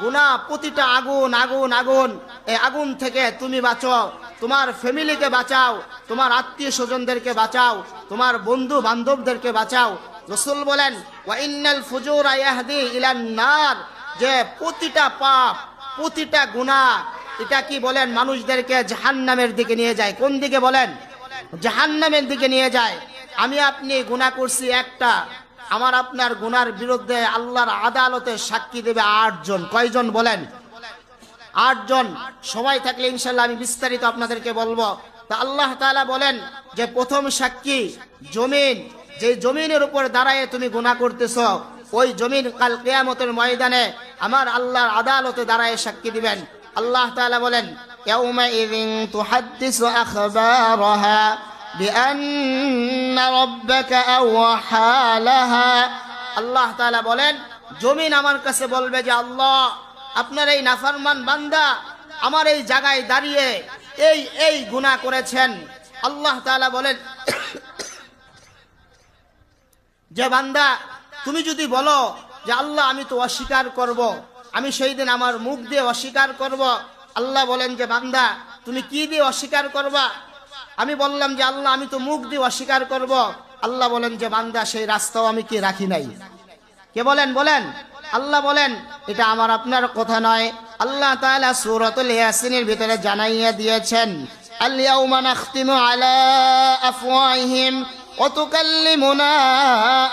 গুণা, প্রতিটা আগুন আগুন আগুন। এই আগুন থেকে তুমি বাঁচো তোমার ফ্যামিলিকে বাঁচাও। তোমার আত্মীয় স্বজনদেরকে বাঁচাও। তোমার বন্ধু বান্ধবদেরকে বাঁচাও। রসুল বলেন ওয়াইনাল যে প্রতিটা পাপ, প্রতিটা গুণা, এটা কি বলেন, মানুষদেরকে জাহান্নামের দিকে নিয়ে যায়। কোন দিকে বলেন? জাহান্নামের দিকে নিয়ে যায়। আমি আপনি গুণা করছি একটা। আমার আপনার গুনার বিরুদ্ধে আল্লাহর আদালতে সাক্ষী দেবে আটজন কয়জন বলেন আটজন সবাই থাকলে ইনশাল্লাহ আমি বিস্তারিত আপনাদেরকে বলবো তা আল্লাহ তাআলা বলেন যে প্রথম সাক্ষী জমিন যে জমিনের উপর দাঁড়ায় তুমি গুণা করতেছ ওই জমিন কাল কেয়ামতের ময়দানে আমার আল্লাহর আদালতে দাঁড়ায় সাক্ষী দিবেন আল্লাহ তাআলা বলেন يومئذ تحدث أخبارها আল্লাহ তালা বলেন, জমিন আমার কাছে বলবে যে, আল্লাহ, আপনার এই নাফারমান বান্দা আমার এই জায়গায় দাঁড়িয়ে এই এই গুণা করেছেন আল্লাহ তালা বলেন, যে বান্দা, তুমি যদি বলো যে, আল্লাহ, আমি তো অস্বীকার করব। আমি সেই দিন আমার মুখ দিয়ে অস্বীকার করব। আল্লাহ বলেন যে, বান্দা, তুমি কি দিয়ে অস্বীকার করবা আমি বললাম যে আল্লাহ, আমি তো মুখ দিয়ে অস্বীকার করব। আল্লাহ বলেন যে, বান্দা, সেই রাস্তাও আমি কি রাখি নাই? কে বলেন বলেন? আল্লাহ বলেন, এটা আমার আপনার কথা নয়। আল্লাহ তাআলা সূরাতুল ইয়াসিনের ভিতরে জানাইয়া দিয়েছেন, আল-ইয়াউমা নাখতিমু আলা আফওয়াহিম ওয়া তুকাল্লিমুনা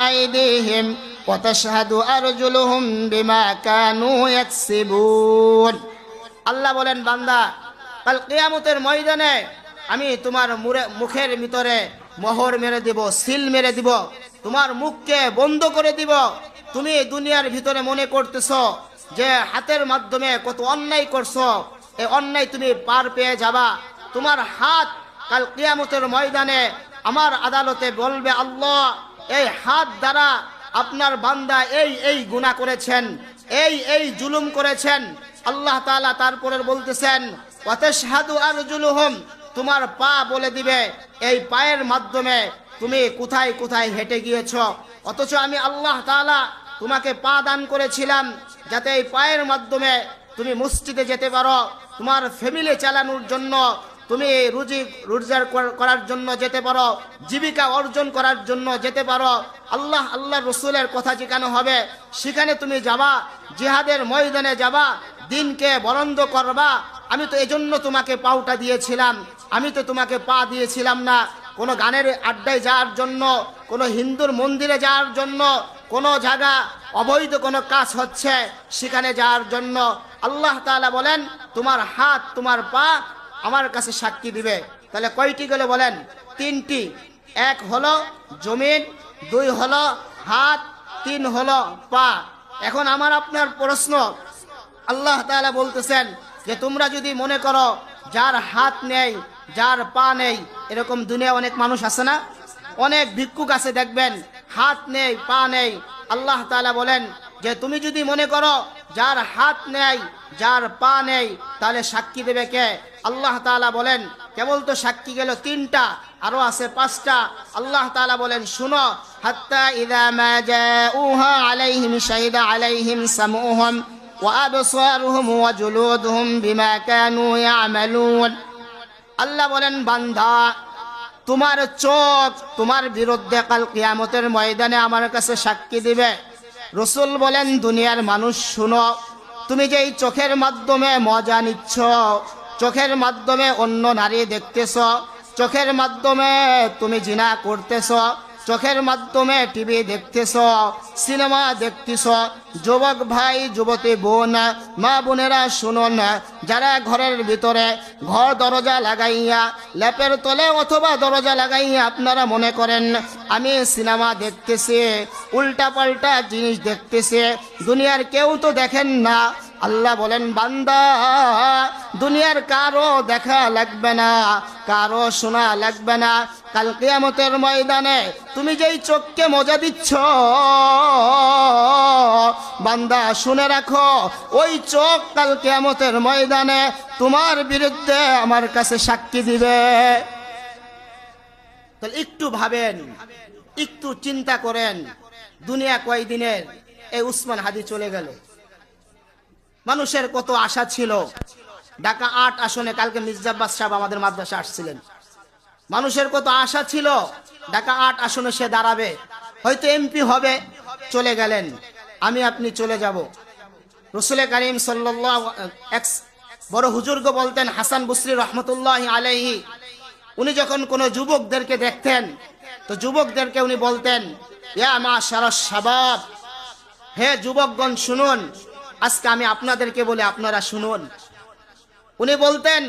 আইদিহিম ওয়া তাশহাদু আরজুলুহুম বিমা কানু ইয়াকসিবুন। আল্লাহ বলেন, বান্দা, কাল কিয়ামতের ময়দানে আমি তোমার মুরে- মুখের ভিতরে মোহর মেরে দিব, সিল মেরে দিব, তোমার মুখকে বন্ধ করে দিব। তুমি দুনিয়ার ভিতরে মনে করতেছ যে হাতের মাধ্যমে কত অন্যায় করছ এই অন্যায় তুমি পার পেয়ে যাবা। তোমার হাত কাল কিয়ামতের ময়দানে আমার আদালতে বলবে, আল্লাহ, এই হাত দ্বারা আপনার বান্দা এই এই গুনাহ করেছেন, এই এই জুলুম করেছেন। আল্লাহ তাআলা তারপরে বলতেছেন ওয়াতাশহাদু আরজুলুহুম। তোমার পা বলে দিবে, এই পায়ের মাধ্যমে তুমি কোথায় কোথায় হেঁটে গিয়েছ? অথচ আমি আল্লাহ তাআলা তোমাকে পা দান করেছিলাম যাতে এই পায়ের মাধ্যমে তুমি মসজিদে যেতে পারো, তোমার ফ্যামিলি চালানোর জন্য, তুমি রুজি, রোজগার করার জন্য যেতে পারো, জীবিকা অর্জন করার জন্য যেতে পারো। আল্লাহ আল্লাহ রসুলের কথা যেখানে হবে, সেখানে তুমি যাবা, জিহাদের ময়দানে যাবা, দিনকে বরন্দ করবা আমি তো এজন্য তোমাকে পাউটা দিয়েছিলাম। আমি তো তোমাকে পা দিয়েছিলাম না। কোনো গানের আড্ডায় যাওয়ার জন্য, কোনো হিন্দুর মন্দিরে যাওয়ার জন্য, কোনো জায়গা অবৈধ কোনো কাজ হচ্ছে সেখানে যাওয়ার জন্য। আল্লাহ তালা বলেন, তোমার হাত, তোমার পা আমার কাছে সাক্ষী দিবে। তাহলে কয়টি গেলে বলেন? তিনটি। এক হলো জমিন, দুই হলো হাত, তিন হলো পা। এখন আমার আপনার প্রশ্ন। আল্লাহ তাআলা বলতেছেন যে তোমরা যদি মনে করো, যার হাত নেই, যার পা নেই, এরকম দুনিয়া অনেক মানুষ আছে না? অনেক ভিক্ষুক আছে, দেখবেন, হাত নেই, পা নেই। আল্লাহ তাআলা বলেন যে তুমি যদি মনে করো, যার হাত নেই, যার পা নেই, তাহলে সাক্ষী দেবে কে? আল্লাহ তাআলা বলেন, কেবল তো সাক্ষী গেল তিনটা, আরও আছে পাঁচটা। আল্লাহ তাআলা বলেন, শুনো, হাত্তা ইদা মা জাউহা আলাইহিম শাহিদা আলাইহিম সামউহুম। وأبصارهم وجلودهم بما كانوا يعملون আল্লাহ বলেন বান্দা তোমার চোখ তোমার বিরুদ্ধে কাল কিয়ামতের ময়দানে আমার কাছে সাক্ষী দিবে রসুল বলেন দুনিয়ার মানুষ শুনো তুমি যে এই চোখের মাধ্যমে মজা নিচ্ছ চোখের মাধ্যমে অন্য নারী দেখতেছ চোখের মাধ্যমে তুমি জিনা করতেছ চোখের মাধ্যমে টিভি দেখতেছ, সিনেমা দেখতেছ, যুবক ভাই, যুবতী বোন, মা বোনেরা শুনুন, যারা ঘরের ভিতরে ঘর দরজা লাগাইয়া, ল্যাপের তলে অথবা দরজা লাগাইয়া আপনারা মনে করেন, আমি সিনেমা দেখতেছি উল্টা পাল্টা জিনিস দেখতেছি, দুনিয়ার কেউ তো দেখেন না। আল্লাহ বলেন, বান্দা, দুনিয়ার কারও দেখা লাগবে না, কারও শোনা লাগবে না। কাল কিয়ামতের ময়দানে তুমি যেই চোখকে মজা দিচ্ছ, বান্দা, শুনে রাখো, ওই চোখ কাল কিয়ামতের ময়দানে তোমার বিরুদ্ধে আমার কাছে সাক্ষী দিবে। তাহলে একটু ভাবেন, একটু চিন্তা করেন, দুনিয়া কয়দিনের? এই উসমান হাদি চলে গেল। মানুষের কত আশা ছিল? ঢাকা আট আসনে কালকে মির্জাব্বাস সাহেব আমাদের মাদ্রাসা আসছিলেন। মানুষের কত আশা ছিল? ঢাকা আট আসনে সে দাঁড়াবে। হয়তো এমপি হবে, চলে গেলেন। আমি, আপনি চলে যাব। রসুলে করিম সাল্লাহ বড় হুজুর্গ বলতেন, হাসান বুসরি রহমতুল্লাহ আলাইহি, উনি যখন কোনো যুবকদেরকে দেখতেন, তো যুবকদেরকে উনি বলতেন, ইয়া মা সারস সাবাব, হে যুবকগণ শুনুন আজকে আমি আপনাদেরকে বলে, আপনারা শুনুন। উনি বলতেন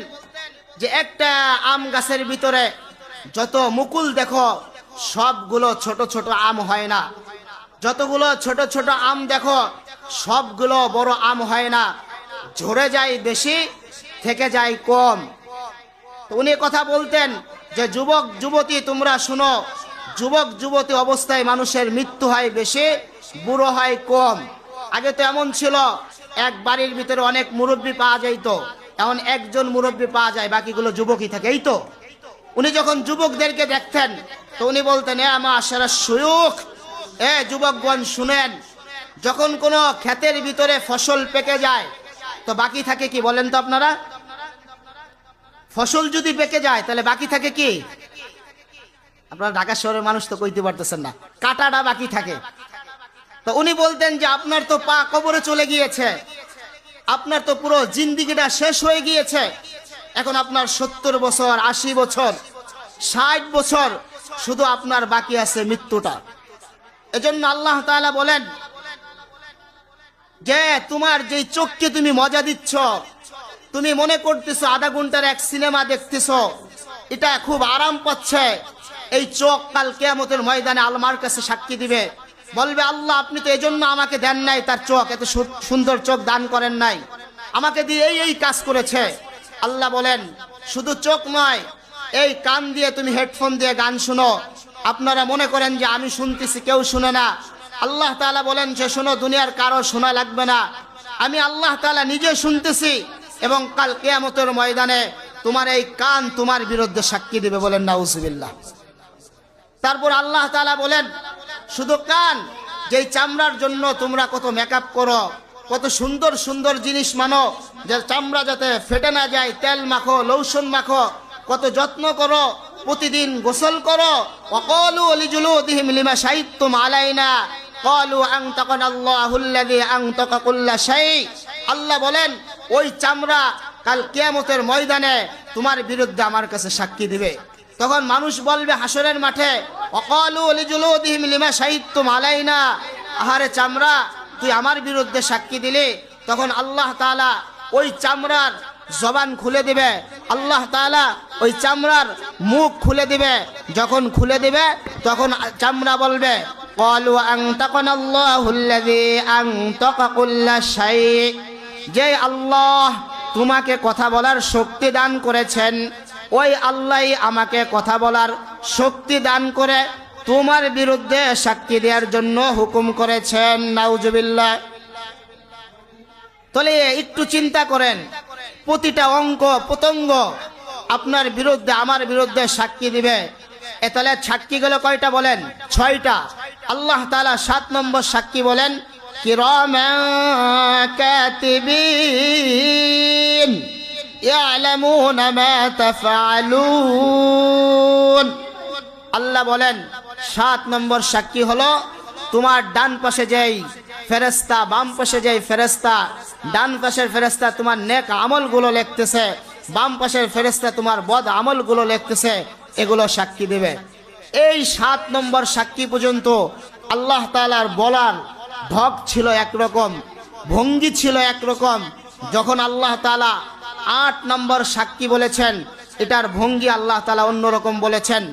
যে একটা আম গাছের ভিতরে যত মুকুল দেখো, সবগুলো ছোট ছোট আম হয় না। যতগুলো ছোট ছোট আম দেখো, সবগুলো বড় আম হয় না। ঝরে যায় বেশি, থেকে যায় কম। উনি কথা বলতেন যে, যুবক, যুবতী, তোমরা শুনো, যুবক, যুবতী অবস্থায় মানুষের মৃত্যু হয় বেশি, বুড়ো হয় কম। আগে তো এমন ছিল, এক বাড়ির ভিতরে অনেক মুরব্বী পাওয়া যাইতো। এখন একজন মুরব্বী পাওয়া যায়, বাকিগুলো যুবকই থাকে, এই তো। উনি যখন যুবকদেরকে দেখতেন, তো উনি বলতেন, এ আমার সারা সুয়ুখ এ যুবকগণ, শুনেন, যখন কোনো ক্ষেতের ভিতরে ফসল পেকে যায়, তো বাকি থাকে কি বলেন তো আপনারা? ফসল যদি পেকে যায়, তাহলে বাকি থাকে কি? আপনারা ঢাকা শহরের মানুষ তো কইতে পারতেছেন না। কাটাটা বাকি থাকে। তো উনি বলতেন যে আপনার তো পা কবরে চলে গিয়েছে। আপনার তো পুরো জিন্দিগিটা শেষ হয়ে গিয়েছে। এখন আপনার সত্তর বছর, আশি বছর, ষাট বছর শুধু আপনার বাকি আছে মৃত্যুটা। এজন্য আল্লাহ তালা বলেন, যে তোমার যে চোখকে তুমি মজা দিচ্ছ, তুমি মনে করতেছো আধা ঘণ্টার এক সিনেমা দেখতেছো, এটা খুব আরাম পাচ্ছে। এই চোখ কাল কেয়ামতের ময়দানে আলমার কাছে সাক্ষী দিবে। বলবে, আল্লাহ, আপনি তো এজন্য আমাকে দেন নাই, তার চোখ এত সুন্দর চোখ দান করেন নাই। আমাকে দিয়ে এই এই কাজ করেছে। আল্লাহ বলেন, শুধু চোখ নয়, এই কান দিয়ে তুমি হেডফোন দিয়ে গান শুনো। আপনারা মনে করেন যে আমি শুনতেছি, কেউ শুনে না। আল্লাহ তাআলা বলেন যে শোনো, দুনিয়ার কারও শোনা লাগবে না। আমি আল্লাহ তাআলা নিজে শুনতেছি এবং কাল কেয়ামতের ময়দানে তোমার এই কান তোমার বিরুদ্ধে সাক্ষী দেবে বলেন না নাউজুবিল্লাহ। তারপর আল্লাহ তালা বলেন শুধু কান, যেই চামড়ার জন্য তোমরা কত মেকআপ করো, কত সুন্দর সুন্দর জিনিস মানো, যে চামড়া যাতে ফেটে না যায়, তেল মাখো লৌসন মাখো, কত যত্ন করো, প্রতিদিন গোসল করো অকলু অলিজুলুদিহিম লিমা সাহিত্যম আলাইনা, কলু আংতাকান আল্লাহুল্লাযী আংতাকা কুল্লা শাই। আল্লাহ বলেন, ওই চামড়া কাল কিয়ামতের ময়দানে তোমার বিরুদ্ধে আমার কাছে সাক্ষী দিবে। তখন মানুষ বলবে হাসরের মাঠে লিমা সাহিত্য মালাইনা আহারে চামড়া, তুই আমার বিরুদ্ধে সাক্ষী দিলি। তখন আল্লাহ তালা ওই চামড়ার জবান খুলে দিবে। আল্লাহ তালা ওই চামড়ার মুখ খুলে দিবে। যখন খুলে দিবে, তখন চামড়া বলবে, কলু আং তখন আং তকাকুল্লা যে আল্লাহ তোমাকে কথা বলার শক্তি দান করেছেন ওই আল্লাহ আমাকে কথা বলার শক্তি দান করে তোমার বিরুদ্ধে সাক্ষী দেওয়ার জন্য হুকুম করেছেন, নাউজুবিল্লাহ। তাহলে একটু চিন্তা করেন, প্রতিটা অঙ্ক পতঙ্গ আপনার বিরুদ্ধে, আমার বিরুদ্ধে সাক্ষী দিবে। এ তাহলে সাক্ষী গেল কয়টা বলেন? ছয়টা। আল্লাহ তাআলা সাত নম্বর সাক্ষী বলেন কিরামান কাতিবিন ইয়ালামুনা মা তাফআলুন আল্লাহ বলেন, সাত নম্বর সাক্ষী হলো তোমার ডান পাশে যেই ফেরেস্তা বাম পাশে যেই ফেরেস্তা ডান পাশের ফেরেস্তা তোমার নেক আমলগুলো লিখতেছে, বাম পাশের ফেরেস্তা তোমার বদ আমলগুলো লিখতেছে, এগুলো সাক্ষী দেবে। এই সাত নম্বর সাক্ষী পর্যন্ত আল্লাহ তাআলার বলার ঢক ছিল একরকম, ভঙ্গি ছিল একরকম। যখন আল্লাহ তাআলা আট নম্বর সাক্ষী বলেছেন, এটার ভঙ্গি আল্লাহ তাআলা অন্যরকম বলেছেন।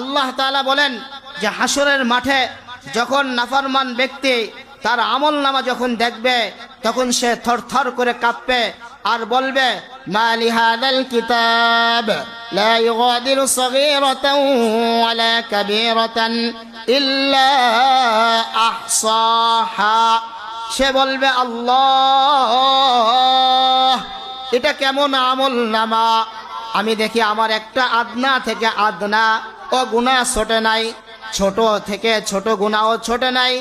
আল্লাহ তালা বলেন যে হাসরের মাঠে যখন নাফারমান ব্যক্তি তার আমল নামা যখন দেখবে, তখন সে থরথর করে কাঁপবে আর বলবে কিতাব ইল্লা সে বলবে, আল্লাহ এটা কেমন আমল নামা? আমি দেখি আমার একটা আদনা থেকে আদনা, ও গুণা ছোটে নাই, ছোট থেকে ছোট গুণাও ছোটে নাই,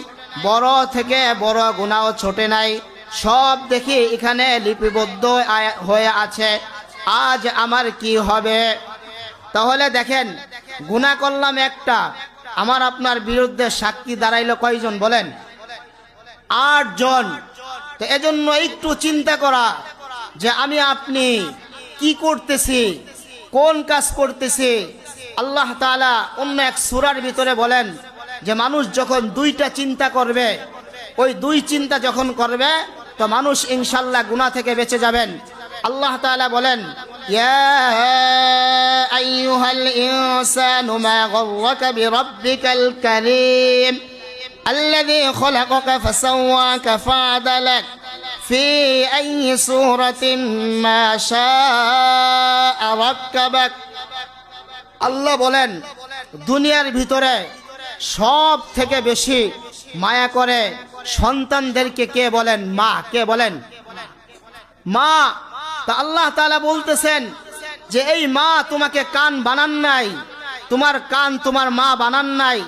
বড় থেকে বড় গুণাও ছোটে নাই। সব দেখি এখানে লিপিবদ্ধ হয়ে আছে। আজ আমার কি হবে? তাহলে দেখেন গুণা করলাম একটা, আমার আপনার বিরুদ্ধে সাক্ষী দাঁড়াইলো কয়জন বলেন? আট জন তো এজন্য একটু চিন্তা করা যে আমি আপনি কি করতেছি কোন কাজ করতেছি আল্লাহ তাআলা অন্য এক সুরার ভিতরে বলেন যে মানুষ যখন দুইটা চিন্তা করবে ওই দুই চিন্তা যখন করবে তো মানুষ ইনশাল্লাহ গুনাহ থেকে বেঁচে যাবেন আল্লাহ তাআলা বলেন ইয়া আইয়ুহাল ইনসানু মা গররাকা বিরাব্বিকাল কারীম الذي خلقك فسواك فعدلك في أي صورة ما شاء ركبك আল্লাহ বলেন দুনিয়ার ভিতরে সব থেকে বেশি মায়া করে সন্তানদেরকে কে বলেন মা কে বলেন মা তা আল্লাহ তাআলা বলতেছেন যে এই মা তোমাকে কান বানান নাই তোমার কান তোমার মা বানান নাই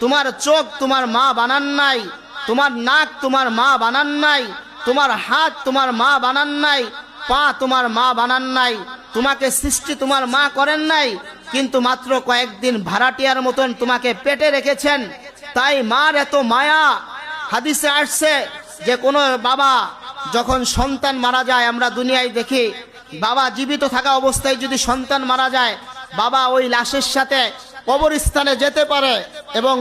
তোমার চোখ তোমার মা বানান নাই তোমার নাক তোমার মা বানান নাই তোমার হাত তোমার মা বানান নাই, পা তোমার মা বানান নাই, তোমাকে সৃষ্টি তোমার মা করেন নাই, কিন্তু মাত্র কয়েকদিন ভাড়াটিয়ার মতন তোমাকে পেটে রেখেছেন। তাই মার এত মায়া। হাদিসে আসছে যে কোনো বাবা যখন সন্তান মারা যায়, আমরা দুনিয়ায় দেখি, বাবা জীবিত থাকা অবস্থায় যদি সন্তান মারা যায়, বাবা ওই লাশের সাথে কবরস্থানে যেতে পারে এবং